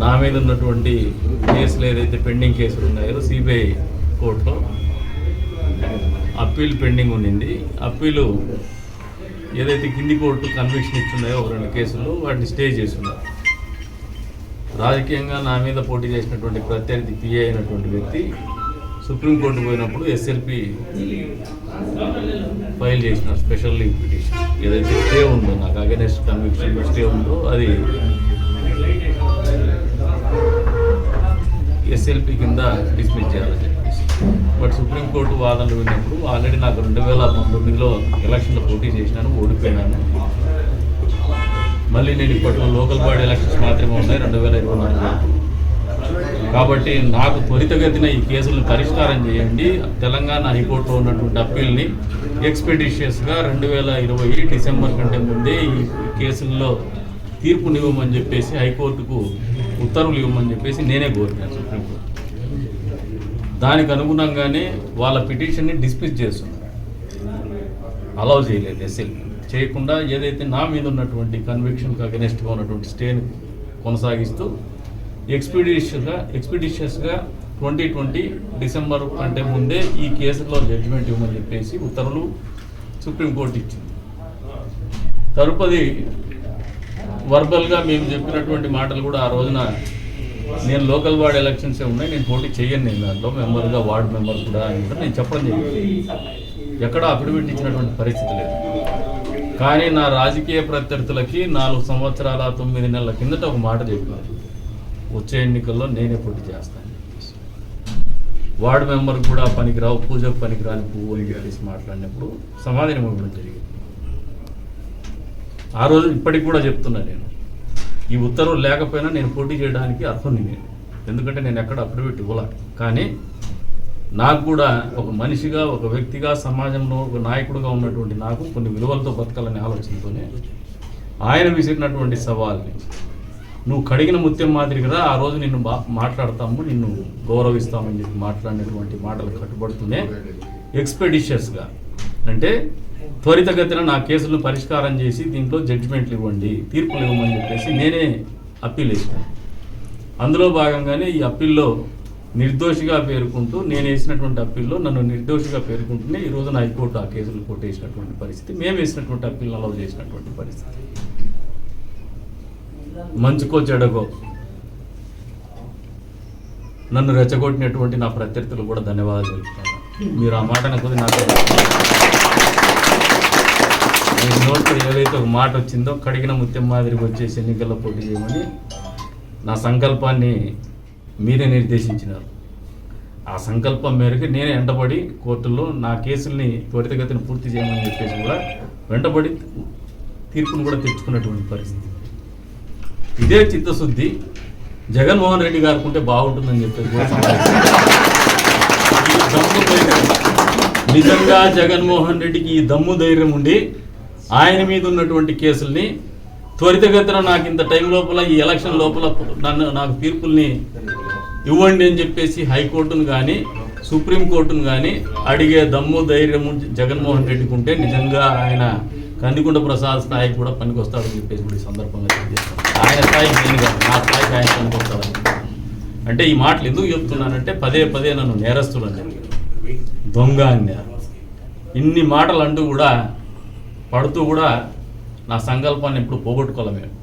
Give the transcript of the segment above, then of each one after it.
నా మీద ఉన్నటువంటి కేసులు ఏదైతే పెండింగ్ కేసులు ఉన్నాయో సిబిఐ కోర్టులో అప్పీల్ పెండింగ్ ఉండింది అప్పీలు ఏదైతే కింది కోర్టు కన్విక్షన్ ఇచ్చున్నాయో ఒక రెండు కేసులు వాటిని స్టే చేస్తున్నారు రాజకీయంగా నా మీద పోటీ చేసినటువంటి ప్రత్యర్థి పిఏ అయినటువంటి వ్యక్తి సుప్రీంకోర్టు పోయినప్పుడు ఎస్ఎల్పి ఫైల్ చేసిన స్పెషల్ లీవ్ పిటిషన్. ఏదైతే స్టే ఉందో నాకు అగెనెస్ట్ కన్విక్షన్ స్టే ఉందో అది ఎస్ఎల్పి కింద డిస్మిస్ చేయాలని చెప్పేసి. బట్ సుప్రీంకోర్టు వాదనలు విన్నప్పుడు ఆల్రెడీ నాకు రెండు వేల పంతొమ్మిదిలో ఎలక్షన్లో పోటీ చేసినాను ఓడిపోయినాను. మళ్ళీ నేను ఇప్పట్లో లోకల్ బాడీ ఎలక్షన్స్ మాత్రమే ఉన్నాయి రెండు వేల ఇరవై నాలుగులో. కాబట్టి నాకు త్వరితగతిన ఈ కేసులను పరిష్కారం చేయండి. తెలంగాణ హైకోర్టులో ఉన్నటువంటి అప్పీల్ని ఎక్స్పెడిషియస్గా రెండు వేల ఇరవై డిసెంబర్ కంటే ముందే ఈ కేసుల్లో తీర్పునివ్వమని చెప్పేసి హైకోర్టుకు ఉత్తర్వులు ఇవ్వమని చెప్పేసి నేనే కోరినాను సుప్రీంకోర్టు. దానికి అనుగుణంగానే వాళ్ళ పిటిషన్ని డిస్మిస్ చేస్తున్నారు అలౌ చేయలేదు ఎస్ఎల్ చేయకుండా ఏదైతే నా మీద ఉన్నటువంటి కన్విక్షన్కి అగెనెస్ట్గా ఉన్నటువంటి స్టేని కొనసాగిస్తూ ఎక్స్పీడిషియస్గా ఎక్స్పీడిషియస్గా ట్వంటీ ట్వంటీ డిసెంబర్ కంటే ముందే ఈ కేసులో జడ్జిమెంట్ ఇవ్వమని చెప్పేసి ఉత్తర్వులు సుప్రీంకోర్టు ఇచ్చింది. తరుపది వర్బల్గా మేము చెప్పినటువంటి మాటలు కూడా ఆ రోజున నేను లోకల్ వార్డ్ ఎలక్షన్సే ఉన్నాయి నేను పోటీ చేయను నేను దాంట్లో మెంబర్గా వార్డ్ మెంబర్ కూడా అని కూడా నేను చెప్పడం జరిగింది. ఎక్కడ అఫిడవిట్ ఇచ్చినటువంటి పరిస్థితి లేదు. కానీ నా రాజకీయ ప్రత్యర్థులకి నాలుగు సంవత్సరాల తొమ్మిది నెలల కిందట ఒక మాట చెప్పినారు. వచ్చే ఎన్నికల్లో నేనే పోటీ చేస్తాను వార్డు మెంబర్ కూడా పనికిరావు పూజకు పనికిరాని పువ్వు అని చెప్పేసి మాట్లాడినప్పుడు సమాధానం ఇవ్వడం జరిగింది. ఆ రోజు ఇప్పటికి కూడా చెప్తున్నా నేను. ఈ ఉత్తర్వులు లేకపోయినా నేను పోటీ చేయడానికి అర్హుని నేను. ఎందుకంటే నేను ఎక్కడ అఫిడవిట్ ఇవ్వాల? కానీ నాకు కూడా ఒక మనిషిగా ఒక వ్యక్తిగా సమాజంలో ఒక నాయకుడుగా ఉన్నటువంటి నాకు కొన్ని విలువలతో బతకాలనే ఆలోచనతోనే ఆయన విసిరినటువంటి సవాల్ని నువ్వు కడిగిన ముత్యం మాదిరిగా ఆ రోజు నిన్ను బా మాట్లాడతాము నిన్ను గౌరవిస్తామని చెప్పి మాట్లాడినటువంటి మాటలు కట్టుబడుతూనే ఎక్స్పెడిషియస్గా అంటే త్వరితగతిన నా కేసులను పరిష్కారం చేసి దీంట్లో జడ్జిమెంట్లు ఇవ్వండి తీర్పులు ఇవ్వమని చెప్పేసి నేనే అప్పీల్ వేసాను అందులో భాగంగానే ఈ అప్పీల్లో నిర్దోషిగా పేర్కొంటూ నేను వేసినటువంటి అప్పీల్లో నన్ను నిర్దోషిగా పేర్కొంటూనే ఈ రోజున హైకోర్టు ఆ కేసులు కొట్టేసినటువంటి పరిస్థితి మేము వేసినటువంటి అప్పీల్ అలౌ చేసినటువంటి పరిస్థితి. మంచుకో చెడగో. నన్ను రెచ్చగొట్టినటువంటి నా ప్రత్యర్థులు కూడా ధన్యవాదాలు తెలుపుతాను. మీరు ఆ మాట నాకు నాకు నోట్లో ఏదైతే ఒక మాట వచ్చిందో కడిగిన ముత్యం మాదిరిగా వచ్చేసి ఎన్నికల్లో పోటీ చేయమని నా సంకల్పాన్ని మీరే నిర్దేశించినారు. ఆ సంకల్పం మేరకు నేనే వెంటబడి కోర్టులో నా కేసుల్ని త్వరితగతిని పూర్తి చేయమని చెప్పేసి కూడా వెంటబడి తీర్పును కూడా తెచ్చుకున్నటువంటి పరిస్థితి. ఇదే చిత్తశుద్ధి జగన్మోహన్ రెడ్డి గారు ఉంటే బాగుంటుందని చెప్పేసి కూడా దమ్ము ధైర్యం. నిజంగా జగన్మోహన్ రెడ్డికి ఈ దమ్ము ధైర్యం ఉండి ఆయన మీద ఉన్నటువంటి కేసుల్ని త్వరితగతిన నాకు ఇంత టైం లోపల ఈ ఎలక్షన్ లోపల నన్ను నాకు తీర్పుల్ని ఇవ్వండి అని చెప్పేసి హైకోర్టును కానీ సుప్రీంకోర్టును కానీ అడిగే దమ్ము ధైర్యం జగన్మోహన్ రెడ్డికి ఉంటే నిజంగా ఆయన కందికొండ ప్రసాద్ స్థాయికి కూడా పనికొస్తాడని చెప్పేసి కూడా ఈ సందర్భంగా తెలియజేస్తాను ఆయన స్థాయికి నేను కాదు నా స్థాయికి ఆయన పనికొస్తాడని అంటే ఈ మాటలు ఎందుకు చెప్తున్నానంటే పదే పదే నన్ను నేరస్తులని దొంగ అన్నారు ఇన్ని మాటలు అంటూ కూడా పడుతూ కూడా నా సంకల్పాన్ని ఎప్పుడు పోగొట్టుకోవాలి మేము.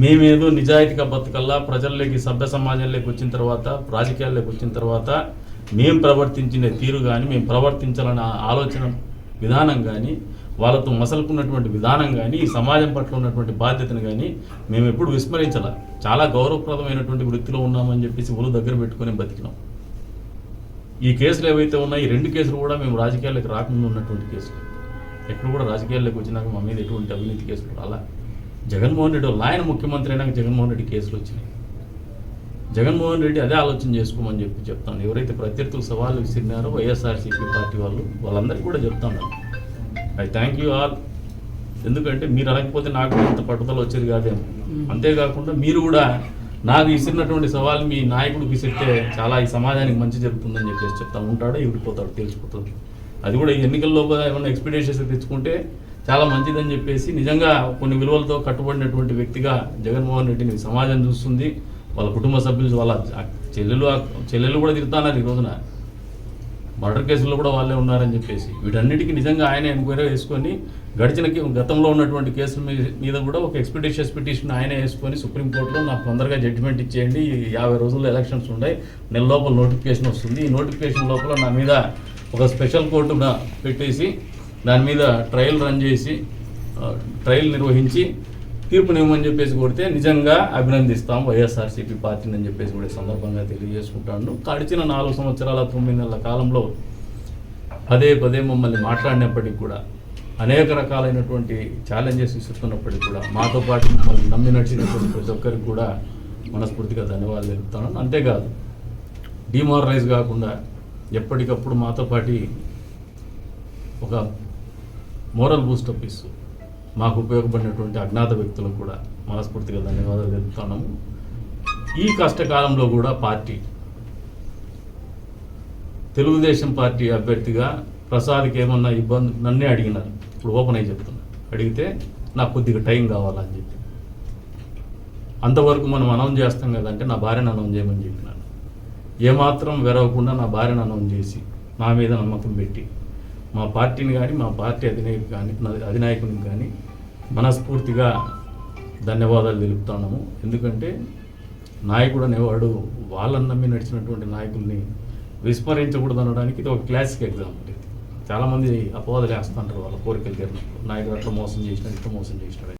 మేమేదో నిజాయితీగా బతకల్లా ప్రజల్లోకి సభ్య సమాజంలోకి వచ్చిన తర్వాత రాజకీయాల్లోకి వచ్చిన తర్వాత మేము ప్రవర్తించిన తీరు కానీ మేము ప్రవర్తించాలన్న ఆలోచన విధానం కానీ వాళ్ళతో మసలుకున్నటువంటి విధానం కానీ ఈ సమాజం పట్ల ఉన్నటువంటి బాధ్యతను కానీ మేము ఎప్పుడు విస్మరించాల. చాలా గౌరవప్రదమైనటువంటి వృత్తిలో ఉన్నామని చెప్పేసి ఒళ్ళు దగ్గర పెట్టుకొని బతికినాం. ఈ కేసులు ఏవైతే ఉన్నాయో ఈ రెండు కేసులు కూడా మేము రాజకీయాలకు రాకుండా ఉన్నటువంటి కేసులు. ఎక్కడ కూడా రాజకీయాల్లోకి వచ్చినాక మా మీద ఎటువంటి అవినీతి కేసులు రాలా. జగన్మోహన్ రెడ్డి ఆయన ముఖ్యమంత్రి అయినాక జగన్మోహన్ రెడ్డి కేసులు వచ్చినాయి. జగన్మోహన్ రెడ్డి అదే ఆలోచన చేసుకోమని చెప్పి చెప్తాను. ఎవరైతే ప్రత్యర్థులు సవాళ్ళు విసిరినారో వైఎస్ఆర్సీపీ పార్టీ వాళ్ళు వాళ్ళందరికీ కూడా చెప్తాను. I thank you all. ఎందుకంటే మీరు అనకపోతే నాకు ఇంత పట్టుదల వచ్చేది కాదేమో. అంతేకాకుండా మీరు కూడా నాకు విసిరినటువంటి సవాల్ మీ నాయకుడికి విసిరితే చాలా ఈ సమాజానికి మంచి జరుగుతుందని చెప్పేసి చెప్తా ఉంటాడో ఎగిరిపోతాడు తెలిసిపోతుంది అది కూడా ఈ ఎన్నికల్లో ఏమైనా ఎక్స్పెక్టేషన్స్ తెచ్చుకుంటే చాలా మంచిదని చెప్పేసి నిజంగా కొన్ని విలువలతో కట్టుబడినటువంటి వ్యక్తిగా జగన్మోహన్ రెడ్డిని సమాజం చూస్తుంది. వాళ్ళ కుటుంబ సభ్యులు వాళ్ళ చెల్లెలు చెల్లెలు కూడా తిరుగుతున్నారు ఈ రోజున. మర్డర్ కేసుల్లో కూడా వాళ్ళే ఉన్నారని చెప్పేసి. వీటన్నిటికీ నిజంగా ఆయన ఎంక్వైరీ వేసుకొని గడిచిన గతంలో ఉన్నటువంటి కేసుల మీద కూడా ఒక ఎక్స్పెక్టేషన్స్ పిటిషన్ ఆయన వేసుకొని సుప్రీంకోర్టులో నాకు తొందరగా జడ్జిమెంట్ ఇచ్చేయండి. యాభై రోజుల్లో ఎలక్షన్స్ ఉన్నాయి నెల లోపల నోటిఫికేషన్ వస్తుంది. ఈ నోటిఫికేషన్ లోపల నా మీద ఒక స్పెషల్ కోర్టు పెట్టేసి దాని మీద ట్రయల్ రన్ చేసి ట్రయల్ నిర్వహించి తీర్పునివ్వమని చెప్పేసి కొడితే నిజంగా అభినందిస్తాం వైఎస్ఆర్సీపీ పార్టీని అని చెప్పేసి కూడా సందర్భంగా తెలియజేసుకుంటాను. గడిచిన నాలుగు సంవత్సరాల తొమ్మిది నెలల కాలంలో పదే పదే మమ్మల్ని మాట్లాడినప్పటికీ కూడా అనేక రకాలైనటువంటి ఛాలెంజెస్ ఇస్తున్నప్పటికీ కూడా మాతో పాటు మమ్మల్ని నమ్మి నడిచినటువంటి ప్రతి ఒక్కరికి కూడా మనస్ఫూర్తిగా ధన్యవాదాలు తెలుపుతాను. అంతేకాదు డిమారలైజ్ కాకుండా ఎప్పటికప్పుడు మాతో పాటు ఒక మోరల్ బూస్టప్ ఇస్తూ మాకు ఉపయోగపడినటువంటి అజ్ఞాత వ్యక్తులకు కూడా మనస్ఫూర్తిగా ధన్యవాదాలు తెలుపుతున్నాము. ఈ కష్టకాలంలో కూడా పార్టీ తెలుగుదేశం పార్టీ అభ్యర్థిగా ప్రసాద్కి ఏమన్నా ఇబ్బంది నన్నే అడిగినారు ఇప్పుడు ఓపెన్ అయి చెప్తున్నా. అడిగితే నాకు కొద్దిగా టైం కావాలని చెప్పి. అంతవరకు మనం అనౌన్స్ చేస్తాం కదంటే నా భార్యను అనౌన్స్ చేయమని చెప్పినాను. ఏమాత్రం వెరవకుండా నా భార్యను అనౌన్స్ చేసి నా మీద నమ్మకం పెట్టి మా పార్టీని కానీ మా పార్టీ అధినాయకు కానీ నా కానీ మనస్ఫూర్తిగా ధన్యవాదాలు తెలుపుతున్నాము. ఎందుకంటే నాయకుడు అనేవాడు వాళ్ళని నమ్మి నడిచినటువంటి నాయకుల్ని విస్మరించకూడదు అనడానికి ఇది ఒక క్లాసిక్ ఎగ్జాంపుల్ ఇది. చాలామంది అపవాదులు వేస్తుంటారు వాళ్ళ కోరికలు తీరినప్పుడు. నాయకుడు అట్లా మోసం చేసినాడు ఇట్లా మోసం చేసినాడు